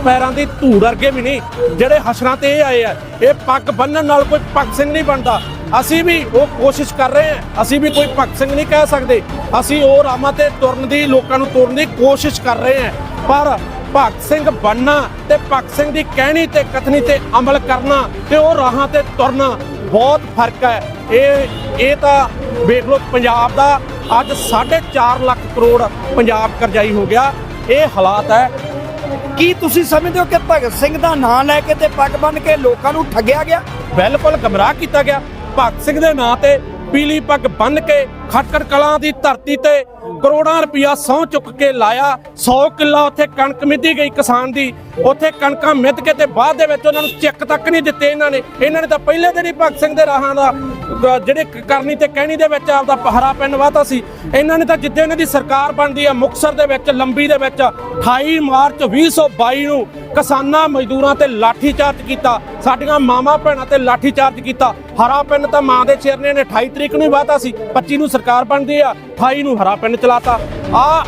ਪੈਰਾਂ ਦੀ ਧੂੜ ਵਰਗੇ ਵੀ ਨਹੀਂ, ਜਿਹੜੇ ਹਸ਼ਰਾਂ ਤੇ ਇਹ ਆਏ ਆ, ਇਹ ਪੱਗ ਬੰਨਣ ਨਾਲ ਕੋਈ ਭਗਤ ਸਿੰਘ ਨਹੀਂ ਬਣਦਾ। ਅਸੀਂ ਵੀ ਉਹ ਕੋਸ਼ਿਸ਼ ਕਰ ਰਹੇ ਹਾਂ। ਅਸੀਂ ਵੀ ਕੋਈ ਭਗਤ ਸਿੰਘ ਨਹੀਂ ਕਹਿ ਸਕਦੇ। ਅਸੀਂ ਉਹ ਰਾਮਾਂ ਤੇ ਤੁਰਨ ਦੀ, ਲੋਕਾਂ ਨੂੰ ਤੋਰਨ ਦੀ ਕੋਸ਼ਿਸ਼ ਕਰ ਰਹੇ ਹਾਂ। ਪਰ ਭਗਤ ਸਿੰਘ ਬਣਨਾ ਤੇ ਭਗਤ ਸਿੰਘ ਦੀ ਕਹਿਣੀ ਤੇ ਕਥਨੀ ਤੇ ਅਮਲ ਕਰਨਾ ਤੇ ਉਹ ਰਾਹਾਂ ਤੇ ਤੁਰਨਾ ਬਹੁਤ ਫ਼ਰਕ ਹੈ। ਇਹ ਇਹ ਤਾਂ ਵੇਖ ਲਓ, ਪੰਜਾਬ ਦਾ ਅੱਜ 4.5 ਲੱਖ ਕਰੋੜ ਪੰਜਾਬ ਕਰਜ਼ਾਈ ਹੋ ਗਿਆ। ਇਹ ਹਾਲਾਤ ਹੈ। ਕੀ ਤੁਸੀਂ ਸਮਝਦੇ ਹੋ ਕਿ ਭਗਤ ਸਿੰਘ ਦਾ ਨਾਂ ਲੈ ਕੇ ਤੇ ਪੱਗ ਬੰਨ ਕੇ ਲੋਕਾਂ ਨੂੰ ਠੱਗਿਆ ਗਿਆ? ਬਿਲਕੁਲ ਗਮਰਾਹ ਕੀਤਾ ਗਿਆ। ਭਗਤ ਸਿੰਘ ਦੇ ਨਾਂ ਤੇ ਪੀਲੀ ਪੱਗ ਬੰਨ ਕੇ ਖਟਕੜ ਕਲਾਂ ਦੀ ਧਰਤੀ ਤੇ ਕਰੋੜਾਂ ਰੁਪਇਆ ਸਹੁੰ ਚੁੱਕ ਕੇ ਲਾਇਆ। 100 ਕਿੱਲਾ ਉੱਥੇ ਕਣਕ ਮਿੱਧੀ ਗਈ ਕਿਸਾਨ ਦੀ। ਉੱਥੇ ਕਣਕਾਂ ਮਿੱਧ ਕੇ ਤੇ ਬਾਅਦ ਦੇ ਵਿੱਚ ਉਹਨਾਂ ਨੂੰ ਚੈੱਕ ਤੱਕ ਨਹੀਂ ਦਿੱਤੇ ਇਹਨਾਂ ਨੇ। ਇਹਨਾਂ ਨੇ ਤਾਂ ਪਹਿਲੇ ਦਿਨ ਹੀ ਭਗਤ ਸਿੰਘ ਦੇ ਰਾਹਾਂ ਦਾ ਜਿਹੜੇ ਕਰਨੀ ਤੇ ਕਹਿਣੀ ਦੇ ਵਿੱਚ ਆਪਦਾ ਪਹਰਾ ਪਿੰਡ ਵਾਤਾ ਸੀ, ਇਹਨਾਂ ਨੇ ਤਾਂ ਜਿੱਦੇ ਇਹਨਾਂ ਦੀ ਸਰਕਾਰ ਬਣਦੀ ਹੈ ਮੁਕਸਰ ਦੇ ਵਿੱਚ, ਲੰਬੀ ਦੇ ਵਿੱਚ 28 ਮਾਰਚ 2022 ਨੂੰ ਕਿਸਾਨਾਂ ਮਜ਼ਦੂਰਾਂ ਤੇ ਲਾਠੀ ਚਾਰਜ ਕੀਤਾ, ਸਾਡੀਆਂ ਮਾਵਾਂ ਭੈਣਾਂ ਤੇ ਲਾਠੀ ਚਾਰਜ ਕੀਤਾ। ਹਰਾ ਪਿੰਡ ਤਾਂ ਮਾਂ ਦੇ ਚਿਰਨੇ ਨੇ 28 ਤਰੀਕ ਨੂੰ ਹੀ ਵਾਤਾ ਸੀ 25 ਨੂੰ ਸਰਕਾਰ ਬਣਦੀ ਆ 28 ਨੂੰ ਹਰਾ ਪੈਨ ਚਲਾਤਾ। ਆ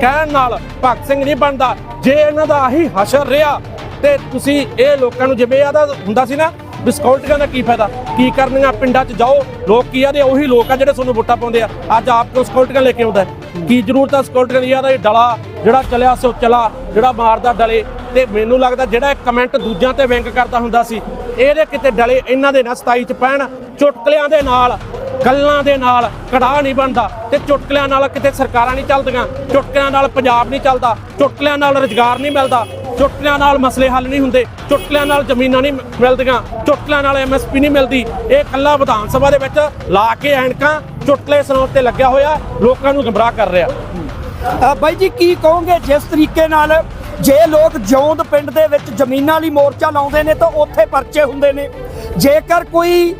ਕਹਿਣ ਨਾਲ ਭਗਤ ਸਿੰਘ ਨਹੀਂ ਬਣਦਾ, ਜੇ ਇਹਨਾਂ ਦਾ ਆਹੀ ਹਸ਼ਰ ਰਿਹਾ, ਤੇ ਤੁਸੀਂ ਇਹ ਲੋਕਾਂ ਨੂੰ ਜਿਵੇਂ ਆਦਾ ਹੁੰਦਾ ਸੀ ਨਾ ਬਿਸਕੌਲਟੀਆਂ ਦਾ ਕੀ ਫਾਇਦਾ? ਕੀ ਕਰਨੀਆਂ ਪਿੰਡਾਂ 'ਚ? ਜਾਓ। ਲੋਕ ਕੀ ਆਦੇ ਉਹੀ ਲੋਕ ਆ ਜਿਹੜੇ ਤੁਹਾਨੂੰ ਵੋਟਾਂ ਪਾਉਂਦੇ ਆ। ਅੱਜ ਆਪ ਕਿਉਂ ਸਕਿਉਰਟੀਆਂ ਲੈ ਕੇ ਆਉਂਦਾ ਕੀ ਜ਼ਰੂਰਤ ਆ ਸਕਿਉਰਟੀਆਂ ਦੀ? ਆਦਾ ਇਹ ਡਲਾ, ਜਿਹੜਾ ਚਲਿਆ ਸੋ ਚਲਾ, ਜਿਹੜਾ ਮਾਰਦਾ ਡਲੇ। ਤੇ ਮੈਨੂੰ ਲੱਗਦਾ ਜਿਹੜਾ ਇਹ ਕਮੈਂਟ ਦੂਜਿਆਂ ਤੇ ਵਿੰਗ ਕਰਦਾ ਹੁੰਦਾ ਸੀ, ਇਹਦੇ ਕਿਤੇ ਡਲੇ ਇਹਨਾਂ ਦੇ ਨਾ 27 ਚ ਪੈਣ, ਚੁਟਕਲਿਆਂ ਦੇ ਨਾਲ, ਗੱਲਾਂ ਦੇ ਨਾਲ ਕੜਾ ਨਹੀਂ ਬਣਦਾ। ਤੇ ਚੁਟਕਲਿਆਂ ਨਾਲ ਕਿਤੇ ਸਰਕਾਰਾਂ ਨਹੀਂ ਚੱਲਦੀਆਂ, ਚੁਟਕਲਿਆਂ ਨਾਲ ਪੰਜਾਬ ਨਹੀਂ ਚੱਲਦਾ, ਚੁਟਕਲਿਆਂ ਨਾਲ ਰੁਜ਼ਗਾਰ ਨਹੀਂ ਮਿਲਦਾ। ਚੁਟਕਲਿਆਂ ਨਾਲ ਮਸਲੇ ਹੱਲ ਨਹੀਂ ਹੁੰਦੇ ਚੁਟਕਲਿਆਂ ਨਾਲ ਜ਼ਮੀਨਾਂ ਨਹੀਂ ਮਿਲਦੀਆਂ ਚੁਟਕਲਿਆਂ ਨਾਲ ਐਮਐਸਪੀ ਨਹੀਂ ਮਿਲਦੀ। ਇਹ ਕੱਲਾ ਵਿਧਾਨ ਸਭਾ ਦੇ ਵਿੱਚ ਲਾ ਕੇ ਐਨਕਾਂ ਚੁਟਕਲੇ ਸੁਣਾਉਣ ਤੇ ਲੱਗਿਆ ਹੋਇਆ ਲੋਕਾਂ ਨੂੰ ਗਮਰਾਹ ਕਰ ਰਿਹਾ। ਬਾਈ ਜੀ ਕੀ ਕਹੋਗੇ ਜਿਸ ਤਰੀਕੇ ਨਾਲ ਜੇ ਲੋਕ ਜੌਂਦ ਪਿੰਡ ਦੇ ਵਿੱਚ ਜ਼ਮੀਨਾਂ ਲਈ ਮੋਰਚਾ ਲਾਉਂਦੇ ਨੇ ਤਾਂ ਉੱਥੇ ਪਰਚੇ ਹੁੰਦੇ ਨੇ? ਜੇਕਰ ਕੋਈ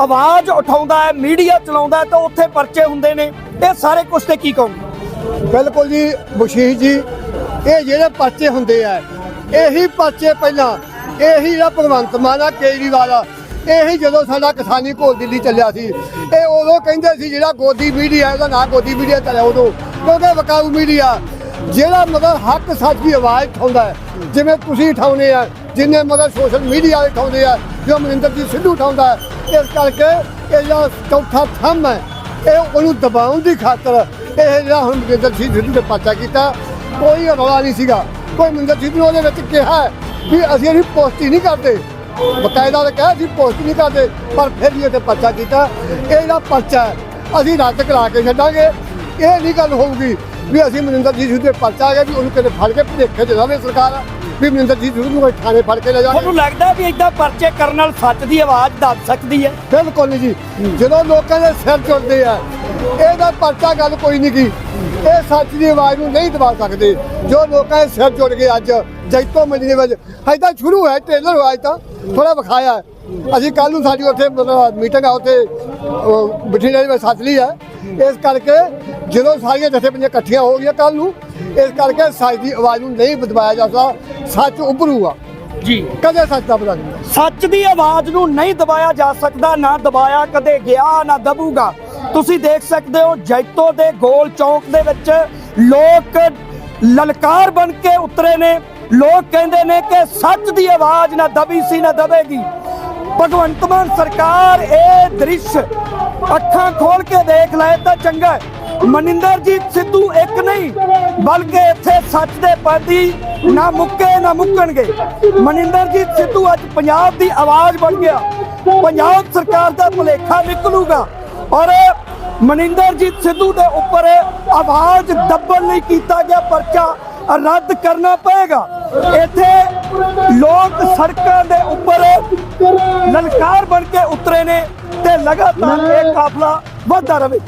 ਆਵਾਜ਼ ਉਠਾਉਂਦਾ ਹੈ ਮੀਡੀਆ ਚਲਾਉਂਦਾ ਹੈ ਤਾਂ ਉੱਥੇ ਪਰਚੇ ਹੁੰਦੇ ਨੇ। ਇਹ ਸਾਰੇ ਕੁਝ ਤੇ ਕੀ ਕਹੋਗੇ? ਬਿਲਕੁਲ ਜੀ ਬਸ਼ੀਰ ਜੀ ਇਹ ਜਿਹੜੇ ਪਰਚੇ ਹੁੰਦੇ ਆ ਇਹੀ ਪਰਚੇ ਪਹਿਲਾਂ, ਇਹੀ ਜਿਹੜਾ ਭਗਵੰਤ ਮਾਨ ਆ, ਕੇਜਰੀਵਾਲ ਆ। ਇਹੀ ਜਦੋਂ ਸਾਡਾ ਕਿਸਾਨੀ ਘੋਲ ਦਿੱਲੀ ਚੱਲਿਆ ਸੀ, ਇਹ ਉਦੋਂ ਕਹਿੰਦੇ ਸੀ ਜਿਹੜਾ ਗੋਦੀ ਮੀਡੀਆ, ਇਹਦਾ ਨਾਂ ਗੋਦੀ ਮੀਡੀਆ ਚੱਲਿਆ ਉਦੋਂ, ਕਿਉਂਕਿ ਵਕਾਊ ਮੀਡੀਆ, ਜਿਹੜਾ ਮਤਲਬ ਹੱਕ ਸੱਚ ਦੀ ਆਵਾਜ਼ ਉਠਾਉਂਦਾ ਜਿਵੇਂ ਤੁਸੀਂ ਉਠਾਉਂਦੇ ਆ, ਜਿੰਨੇ ਮਤਲਬ ਸੋਸ਼ਲ ਮੀਡੀਆ ਵਾਲੇ ਉਠਾਉਂਦੇ ਆ, ਜੋ ਮਨਿੰਦਰ ਜੀ ਸਿੱਧੂ ਉਠਾਉਂਦਾ ਇਸ ਕਰਕੇ ਇਹ ਜਿਹੜਾ ਚੌਥਾ ਥੰਮ ਹੈ, ਇਹ ਉਹਨੂੰ ਦਬਾਉਣ ਦੀ ਖਾਤਰ ਇਹ ਜਿਹੜਾ ਹੁਣ ਮਨਿੰਦਰ ਸਿੰਘ ਸਿੱਧੂ ਨੇ ਪਰਚਾ ਕੀਤਾ, ਕੋਈ ਰੌਲਾ ਨਹੀਂ ਸੀਗਾ। ਕੋਈ ਮਨਿੰਦਰ ਸਿੰਘ ਨੂੰ ਉਹਦੇ ਵਿੱਚ ਕਿਹਾ ਵੀ ਅਸੀਂ ਇਹਦੀ ਪੋਸਟੀ ਨਹੀਂ ਕਰਦੇ। ਬਕਾਇਦਾ ਨੇ ਕਿਹਾ ਅਸੀਂ ਪੋਸਟ ਨਹੀਂ ਕਰਦੇ ਪਰ ਫਿਰ ਵੀ ਇਹਦੇ ਪਰਚਾ ਕੀਤਾ। ਇਹ ਜਿਹੜਾ ਪਰਚਾ ਅਸੀਂ ਰੱਦ ਕਰਾ ਕੇ ਛੱਡਾਂਗੇ। ਇਹ ਨਹੀਂ ਗੱਲ ਹੋਊਗੀ ਵੀ ਅਸੀਂ ਮਨਿੰਦਰ ਜੀ ਸਿੱਧੂ ਦੇ ਪਰਚਾ ਆ ਗਿਆ ਵੀ ਉਹਨੂੰ ਕਿਤੇ ਫੜ ਕੇ ਭੇਖੇ ਚ ਰਵੇ ਸਰਕਾਰ ਵੀ ਮਨਿੰਦਰ ਜੀ ਜ਼ਰੂਰ ਨੂੰ ਥਾਣੇ ਫੜ ਕੇ ਲੈ ਜਾਣਗੇ ਤੁਹਾਨੂੰ ਲੱਗਦਾ ਵੀ ਇਦਾਂ ਪਰਚੇ ਕਰਨ ਨਾਲ ਸੱਚ ਦੀ ਆਵਾਜ਼ ਦੱਬ ਸਕਦੀ ਹੈ? ਬਿਲਕੁਲ ਨਹੀਂ ਜੀ। ਜਦੋਂ ਲੋਕਾਂ ਦੇ ਸਿਰ ਚੁੱਟਦੇ ਆ ਇਹਦਾ ਪਰਚਾ ਗੱਲ ਕੋਈ ਨਹੀਂ ਕੀ ਇਹ ਸੱਚ ਦੀ ਆਵਾਜ਼ ਨੂੰ ਨਹੀਂ ਦਬਾ ਸਕਦੇ। ਜੋ ਲੋਕਾਂ ਦੇ ਸਿਰ ਜੁੜ ਗਏ ਅੱਜ ਜੈਤੋ ਮੰਡੀ ਦੇ ਵਿੱਚ ਤਾਂ ਸ਼ੁਰੂ ਹੈ ਟ੍ਰੇਲਰ ਹੋਇਆ ਅਜੇ ਤਾਂ। ਥੋੜਾ ਵਿਖਾਇਆ ਹੈ। ਅਸੀਂ ਕੱਲ ਨੂੰ ਸਾਡੀ ਉੱਥੇ ਮਤਲਬ ਮੀਟਿੰਗ ਆ ਉੱਥੇ ਬਠਿੰਡੇ ਦੇ ਵਿੱਚ ਸੱਦ ਲਈ ਹੈ। ਇਸ ਕਰਕੇ ਜਦੋਂ ਸਾਰੀਆਂ ਜਥੇਬੰਦੀਆਂ ਇਕੱਠੀਆਂ ਹੋ ਗਈਆਂ ਕੱਲ ਨੂੰ ਇਸ ਕਰਕੇ ਸੱਚ ਦੀ ਆਵਾਜ਼ ਨੂੰ ਨਹੀਂ ਦਬਾਇਆ ਜਾ ਸਕਦਾ। ਸੱਚ ਉੱਭਰੂਗਾ। ਜੀ। ਕਦੇ ਸੱਚ ਦਾ ਪਤਾ ਨਹੀਂ। ਸੱਚ ਦੀ ਆਵਾਜ਼ ਨੂੰ ਨਹੀਂ ਦਬਾਇਆ ਜਾ ਸਕਦਾ ਨਾ ਦਬਾਇਆ ਕਦੇ ਗਿਆ ਨਾ ਦਬੂਗਾ। ਤੁਸੀਂ ਦੇਖ ਸਕਦੇ ਹੋ ਜੈਤੋ ਦੇ ਗੋਲ ਚੌਂਕ ਦੇ ਵਿੱਚ ਲੋਕ ਲਲਕਾਰ ਬਣ ਕੇ ਉਤਰੇ ਨੇ। ਲੋਕ ਕਹਿੰਦੇ ਨੇ ਕਿ ਸੱਚ ਦੀ ਆਵਾਜ਼ ਨਾ ਦਬੀ ਸੀ, ਨਾ ਦਬੇਗੀ। ਭਗਵੰਤ ਮਾਨ ਸਰਕਾਰ ਇਹ ਦ੍ਰਿਸ਼ ਅੱਖਾਂ ਖੋਲ ਕੇ ਦੇਖ ਲਏ ਤਾਂ ਚੰਗਾ ਮਨਿੰਦਰਜੀਤ ਸਿੱਧੂ ਇੱਕ ਨਹੀਂ, ਬਲਕਿ ਇੱਥੇ ਸੱਚ ਦੇ ਪਾਦੀ ਨਾ ਮੁੱਕੇ, ਨਾ ਮੁੱਕਣਗੇ। ਮਨਿੰਦਰਜੀਤ ਸਿੱਧੂ ਅੱਜ ਪੰਜਾਬ ਦੀ ਆਵਾਜ਼ ਬਣ ਗਿਆ। ਪੰਜਾਬ ਸਰਕਾਰ ਦਾ ਭੁਲੇਖਾ ਨਿਕਲੂਗਾ। ਔਰ ਮਨਿੰਦਰਜੀਤ ਸਿੱਧੂ ਦੇ ਉੱਪਰ ਆਵਾਜ਼ ਦੱਬਣ ਲਈ ਕੀਤਾ ਗਿਆ ਪਰਚਾ ਰੱਦ ਕਰਨਾ ਪਏਗਾ। ਇੱਥੇ ਲੋਕ ਸੜਕਾਂ ਦੇ ਉੱਪਰ ਲਲਕਾਰ ਬਣ ਕੇ ਉਤਰੇ ਨੇ ਤੇ ਲਗਾਤਾਰ ਇਹ ਕਾਫਲਾ ਵੱਧਦਾ ਰਹੇ।